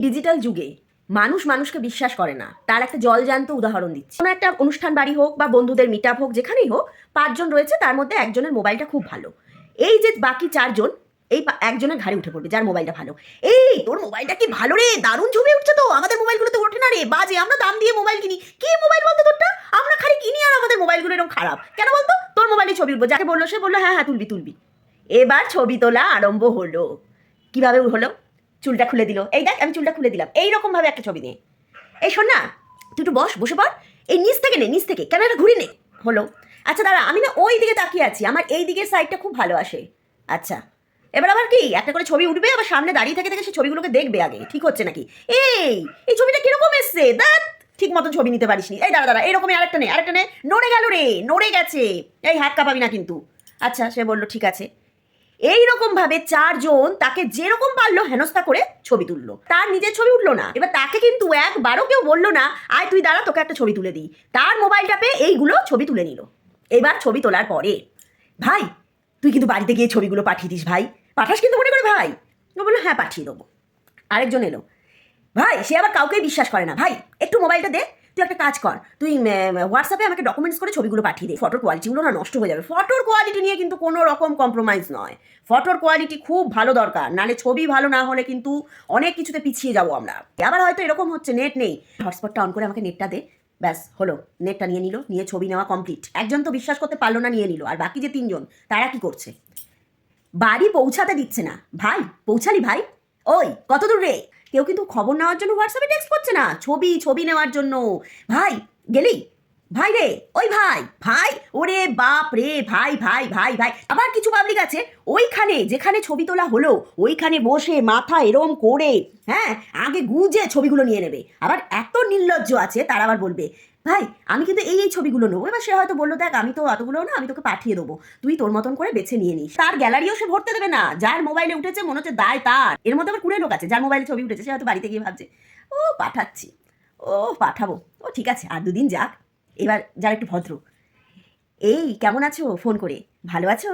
Digital যুগে মানুষ মানুষকে বিশ্বাস করে না। তার একটা জলজান্ত উদাহরণ দিচ্ছি। কোনো একটা অনুষ্ঠান বাড়ি হোক বা বন্ধুদের মিট আপ হোক, যেখানেই হোক, পাঁচজন রয়েছে, তার মধ্যে একজনের মোবাইলটা খুব ভালো। এই যে বাকি চারজন, এই একজনের ঘাড়ে উঠে পড়বে, যার মোবাইলটা ভালো। এই, তোর মোবাইলটা কি ভালো রে? দারুণ ছবি উঠছে তো। আমাদের মোবাইলগুলোতে ওঠে না রে। বাজে, আমরা দাম দিয়ে মোবাইল কিনি। কি মোবাইল বলতো তোরটা? আমরা খালি কিনি আর আমাদের মোবাইলগুলো এরকম খারাপ। কেন বলতো? তোর মোবাইলে ছবি উঠবো। যাকে বলল সে বলল হ্যাঁ হ্যাঁ তুলবি তুলবি। এবার ছবি তোলা আরম্ভ হলো। কীভাবে হলো? চুলটা খুলে দিল। এই দেখ, আমি চুলটা খুলে দিলাম। এইরকম ভাবে একটা ছবি নিয়ে এই শোন না তুই একটু বস, বসে পড়। এই নিচ থেকে নে, নিচ থেকে। ক্যামেরাটা ঘুরে নে। হলো। আচ্ছা দাঁড়া, আমি না ওই দিকে তাকিয়ে আছি। আমার এই দিকের সাইডটা খুব ভালো আসে। আচ্ছা। এবার আবার কি? একটা করে ছবি উঠবে, আবার সামনে দাঁড়িয়ে থেকে থেকে সেই ছবিগুলোকে দেখবে আগে। ঠিক হচ্ছে নাকি? এই এই ছবিটা কীরকম এসছে? দেখ ঠিক মতো ছবি নিতে পারিসনি। এই দাঁড়া দাঁড়া, এরকমই আরেকটা নে আরেকটা নে। নড়ে গেল রে, নড়ে গেছে। এই হাত কাঁপাবি না কিন্তু। আচ্ছা সে বলল, ঠিক আছে। এই রকম ভাবে চারজন তাকে যেরকম পারল হেনস্থা করে ছবি তুললো। তার নিজের ছবি উঠল না। এবার তাকে কিন্তু একবারও কেউ বলল না, আয় তুই দাঁড়া, তোকে একটা ছবি তুলে দিই। তার মোবাইলটা পেয়ে এইগুলো ছবি তুলে নিল। এবার ছবি তোলার পরে, ভাই, তুই কিন্তু বাড়িতে গিয়ে ছবিগুলো পাঠিয়ে দিস ভাই। পাঠাস কিন্তু মনে করে ভাই? ও বলল হ্যাঁ পাঠিয়ে দেবো। আরেকজন এলো, ভাই, সে আবার কাউকেই বিশ্বাস করে না। ভাই, একটু মোবাইলটা দে। তুই একটা কাজ কর, তুই হোয়াটসঅ্যাপে আমাকে ডকুমেন্টস করে ছবিগুলো পাঠিয়ে দে ফটোর কোয়ালিটিগুলো না নষ্ট হয়ে যাবে। ফটোর কোয়ালিটি নিয়ে কিন্তু কোনো রকম কম্প্রোমাইজ নয়। ফটোর কোয়ালিটি খুব ভালো দরকার নালে ছবি ভালো না হলে কিন্তু অনেক কিছুতে পিছিয়ে যাব আমরা। আবার হয়তো এরকম হচ্ছে নেট নেই। হটস্পটটা অন করে আমাকে নেটটা দে, ব্যাস, হলো। নেটটা নিয়ে নিল, নিয়ে ছবি নেওয়া কমপ্লিট একজন তো বিশ্বাস করতে পারল না, নিয়ে নিল। আর বাকি যে তিনজন, তারা কি করছে? বাড়ি পৌঁছাতে দিচ্ছে না। ভাই, পৌঁছালি ভাই? ওই কত দূর রে? কেউ কিন্তু খবর নেওয়ার জন্য হোয়াটসঅ্যাপে টেক্সট করছে না। ছবি ছবি নেওয়ার জন্য। ভাই, গেলি? ভাই রে, ওই ভাই ভাই, ওরে বাপ রে, ভাই ভাই ভাই ভাই। আবার কিছু পাবলিক আছে, ওইখানে, যেখানে ছবি তোলা হলো, ওইখানে বসে মাথা এরম করে হ্যাঁ আগে গুজে ছবিগুলো নিয়ে নেবে। আবার এত নির্লজ্জ আছে, তারা আবার বলবে ভাই, আমি কিন্তু এই এই ছবিগুলো নেব। এবার সে হয়তো বলল, দেখ, আমি তো অতগুলো না, আমি তোকে পাঠিয়ে দেবো। তুই তোর মতন করে বেছে নিয়ে নিস। তার গ্যালারিও সে ভরতে দেবে না। যার মোবাইলে উঠেছে, মনে হচ্ছে দায় তার। এর মধ্যে আবার কুড়ে লোক আছে, যার মোবাইলে ছবি উঠেছে, সে হয়তো বাড়িতে গিয়ে ভাবছে, ও, পাঠাচ্ছি। ও, পাঠাবো। ও, ঠিক আছে, আর দুদিন যাক। এবার যারা একটু ভদ্র। এই, কেমন আছো? ফোন করে। ভালো আছো?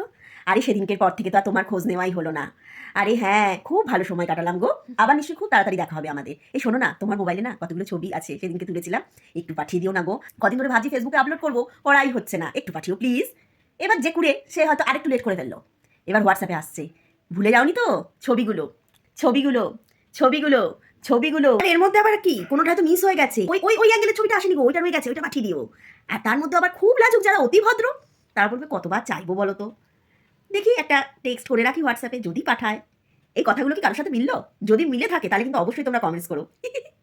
আরে, সেদিনকের পর থেকে তো আর তোমার খোঁজ নেওয়াই হলো না। আরে হ্যাঁ খুব ভালো সময় কাটালাম গো। আবার নিশ্চয়ই খুব তাড়াতাড়ি দেখা হবে আমাদের। এই শোনো না, তোমার মোবাইলে না কতগুলো ছবি আছে সেদিনকে তুলেছিলাম। একটু পাঠিয়ে দিও না গো। কদিন ধরে ভাবছি ফেসবুকে আপলোড করব, করাই হচ্ছে না। একটু পাঠিও প্লিজ এবার যে কুড়ে, সে হয়তো আরেকটু লেট করে ফেলল। এবার হোয়াটসঅ্যাপে আসছে। ভুলে যাওনি তো? ছবিগুলো। ছবিগুলো। ছবিগুলো। ছবিগুলো। এর মধ্যে আবার কি? কোনোটা তো মিস হয়ে গেছে। ওই ওই ওই অ্যাঙ্গেলের ছবিটা আসেনি গো, ওইটা রয়ে গেছে, ওইটা পাঠিয়ে দিও। আর তার মধ্যে আবার খুব লাজুক যারা অতি ভদ্র তারা বলবে, কতবার চাইব বলো তো? দেখি একটা টেক্সট করে রাখি হোয়াটসঅ্যাপে যদি পাঠায়। এই কথাগুলো কি কারোর সাথে মিললো? যদি মিলে থাকে, তাহলে কিন্তু অবশ্যই তোমরা কমেন্টস করো।